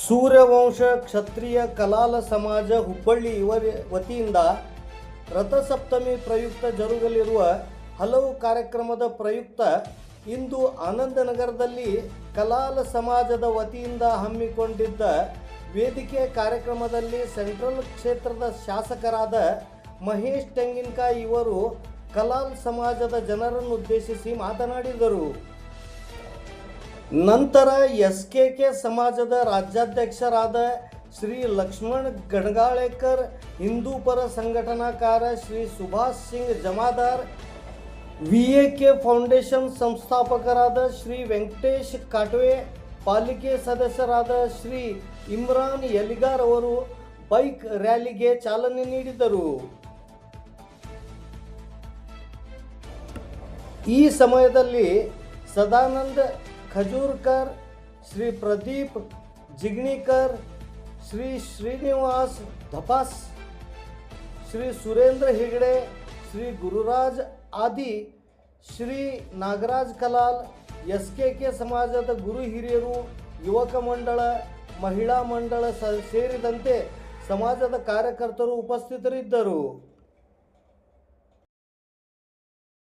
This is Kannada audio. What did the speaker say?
ಸೂರ್ಯವಂಶ, ಕ್ಷತ್ರಿಯ, ಕಲಾಲ ಸಮಾಜ, ಹುಬ್ಬಳ್ಳಿ ಇವರ ವತಿಯಿಂದ ರಥಸಪ್ತಮಿ ಪ್ರಯುಕ್ತ ಜರುಗಲಿರುವ ಹಲವು ಕಾರ್ಯಕ್ರಮದ ಪ್ರಯುಕ್ತ ಇಂದು ಆನಂದನಗರದಲ್ಲಿ ಕಲಾಲ ಸಮಾಜದ ವತಿಯಿಂದ ಹಮ್ಮಿಕೊಂಡಿದ್ದ ವೇದಿಕೆ ಕಾರ್ಯಕ್ರಮದಲ್ಲಿ ಸೆಂಟ್ರಲ್ ಕ್ಷೇತ್ರದ ಶಾಸಕರಾದ ಮಹೇಶ್ ತೆಂಗಿನಕಾಯಿ ಇವರು ಕಲಾಲ್ ಸಮಾಜದ ಜನರನ್ನು ಉದ್ದೇಶಿಸಿ ಮಾತನಾಡಿದರು. ನಂತರ ಎಸ್ ಕೆ ಕೆ ಸಮಾಜದ ರಾಜ್ಯಾಧ್ಯಕ್ಷರಾದ ಶ್ರೀ ಲಕ್ಷ್ಮಣ್ ಗಣಗಾಳೇಕರ್, ಹಿಂದೂ ಪರ ಸಂಘಟನಾಕಾರ Shri Subhash Singh Jamadar V A K foundation ಸಂಸ್ಥಾಪಕರಾದ ಶ್ರೀ ವೆಂಕಟೇಶ್ ಕಾಟ್ವೆ, ಪಾಲಿಕೆ ಸದಸ್ಯರಾದ ಶ್ರೀ ಇಮ್ರಾನ್ ಯಲಿಗಾರ್ ಅವರು ಬೈಕ್ ರ್ಯಾಲಿಗೆ ಚಾಲನೆ ನೀಡಿದರು. ಈ ಸಮಯದಲ್ಲಿ Sadanand ಖಜೂರ್ಕರ್, Shri Pradeep ಜಿಗ್ಣಿಕರ್ Shri Srinivas ಧಪಾಸ್, Shri Surendra Hegde, Shri Gururaj Adi, Shri Nagaraj Kalal S K K ಸಮಾಜದ ಗುರು ಹಿರಿಯರು, ಯುವಕ ಮಂಡಳ, ಮಹಿಳಾ ಮಂಡಳ ಸೇರಿದಂತೆ ಸಮಾಜದ ಕಾರ್ಯಕರ್ತರು ಉಪಸ್ಥಿತರಿದ್ದರು.